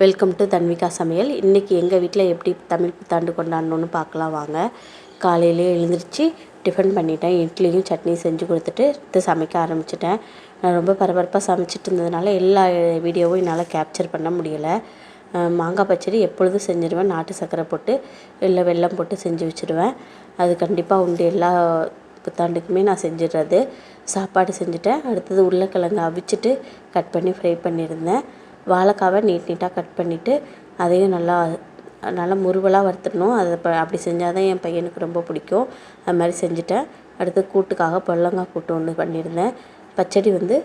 Welcome to Tanvika சமையல் இன்றைக்கி எங்கள் வீட்டில் எப்படி தமிழ் புத்தாண்டு கொண்டாடணும்னு பார்க்கலாம் வாங்க. காலையிலே எழுந்திரிச்சு டிஃபன் பண்ணிட்டேன். இட்லியும் சட்னியும் செஞ்சு கொடுத்துட்டு சமைக்க ஆரம்பிச்சிட்டேன். நான் ரொம்ப பரபரப்பாக சமைச்சிட்டு இருந்ததுனால எல்லா வீடியோவும் என்னால் கேப்சர் பண்ண முடியலை. மாங்காய் பச்சடி எப்பொழுதும் செஞ்சுருவேன். நாட்டு சர்க்கரை போட்டு இல்லை வெல்லம் போட்டு செஞ்சு வச்சுருவேன். அது கண்டிப்பாக உண்டு. எல்லா புத்தாண்டுக்குமே நான் செஞ்சிடுறது. சாப்பாடு செஞ்சுட்டேன். அடுத்தது உருளைக்கிழங்கு அவிச்சிட்டு கட் பண்ணி ஃப்ரை பண்ணியிருந்தேன். வாழைக்காவை நீட் நீட்டாக கட் பண்ணிவிட்டு அதையும் நல்லா நல்லா முருவலாக வறுத்துடணும். அதை இப்போ அப்படி செஞ்சால் தான் என் பையனுக்கு ரொம்ப பிடிக்கும். அது மாதிரி செஞ்சுட்டேன். அடுத்து கூட்டுக்காக புடலங்காய் கூட்டு ஒன்று பண்ணியிருந்தேன். பச்சடி வந்து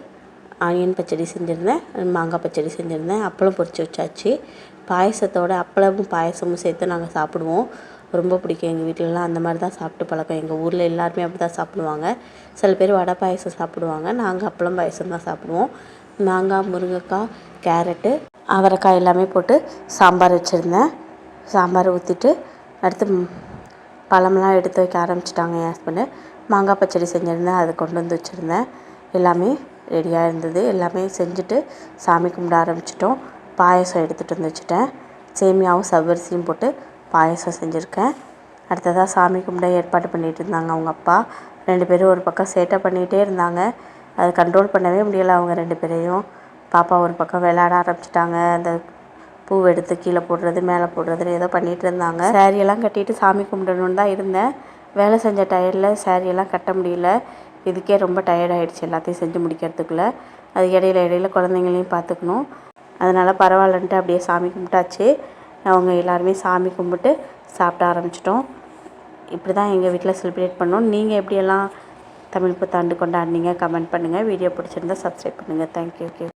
ஆனியன் பச்சடி செஞ்சுருந்தேன். மாங்காய் பச்சடி செஞ்சுருந்தேன். அப்பளம் பொரிச்சு வச்சாச்சு. பாயசத்தோட அப்பளமும் பாயசமும் சேர்த்து நாங்கள் சாப்பிடுவோம். ரொம்ப பிடிக்கும் எங்கள் வீட்டிலலாம் அந்த மாதிரி தான் சாப்பிட்டு பழக்கம். எங்கள் ஊரில் எல்லாருமே அப்படி தான் சாப்பிடுவாங்க. சில பேர் வடை பாயசம் சாப்பிடுவாங்க. நாங்கள் அப்பளம் பாயசம் தான் சாப்பிடுவோம். மாங்காய் முருங்கைக்காய் கேரட்டு அவரைக்காய் எல்லாமே போட்டு சாம்பார் வச்சுருந்தேன். சாம்பார் ஊற்றிட்டு அடுத்து பழம்லாம் எடுத்து வைக்க ஆரம்பிச்சிட்டாங்க என் ஹஸ்பண்டு மாங்காய் பச்சடி செஞ்சுருந்தேன் அதை கொண்டு வந்து வச்சுருந்தேன். எல்லாமே ரெடியாக இருந்தது. எல்லாமே செஞ்சுட்டு சாமி கும்பிட ஆரம்பிச்சிட்டோம். பாயசம் எடுத்துகிட்டு வந்து வச்சுட்டேன். சேமியாவும் சவ்வரிசியும் போட்டு பாயசம் செஞ்சுருக்கேன். அடுத்ததாக சாமி கும்பிட ஏற்பாடு பண்ணிகிட்டு இருந்தாங்க அவங்க அப்பா. ரெண்டு பேரும் ஒரு பக்கம் சேட்டை பண்ணிகிட்டே இருந்தாங்க. அதை கண்ட்ரோல் பண்ணவே முடியலை அவங்க ரெண்டு பேரையும். பாப்பா ஒரு பக்கம் விளையாட ஆரம்பிச்சிட்டாங்க. அந்த பூ எடுத்து கீழே போடுறது மேலே போடுறதுன்னு ஏதோ பண்ணிகிட்டு இருந்தாங்க. saree எல்லாம் கட்டிட்டு சாமி கும்பிடணுன்னு தான் இருந்தேன். வேலை செஞ்ச டயர்டில் saree கட்ட முடியல. இதுக்கே ரொம்ப டயர்ட் ஆகிடுச்சு எல்லாத்தையும் செஞ்சு முடிக்கிறதுக்குள்ளே. அது இடையில இடையில குழந்தைங்களையும் பார்த்துக்கணும். அதனால் பரவாயில்லன்ட்டு அப்படியே சாமி கும்பிட்டாச்சு. அவங்க எல்லாருமே சாமி கும்பிட்டு சாப்பிட ஆரம்பிச்சிட்டோம். இப்படி தான் எங்கள் வீட்டில் செலிப்ரேட் பண்ணோம். நீங்கள் எப்படியெல்லாம் தமிழ் புத்தாண்டு கொண்டாடினீங்க கமெண்ட் பண்ணுங்கள் வீடியோ பிடிச்சிருந்தா சப்ஸ்கிரைப் பண்ணுங்கள் தேங்க்யூ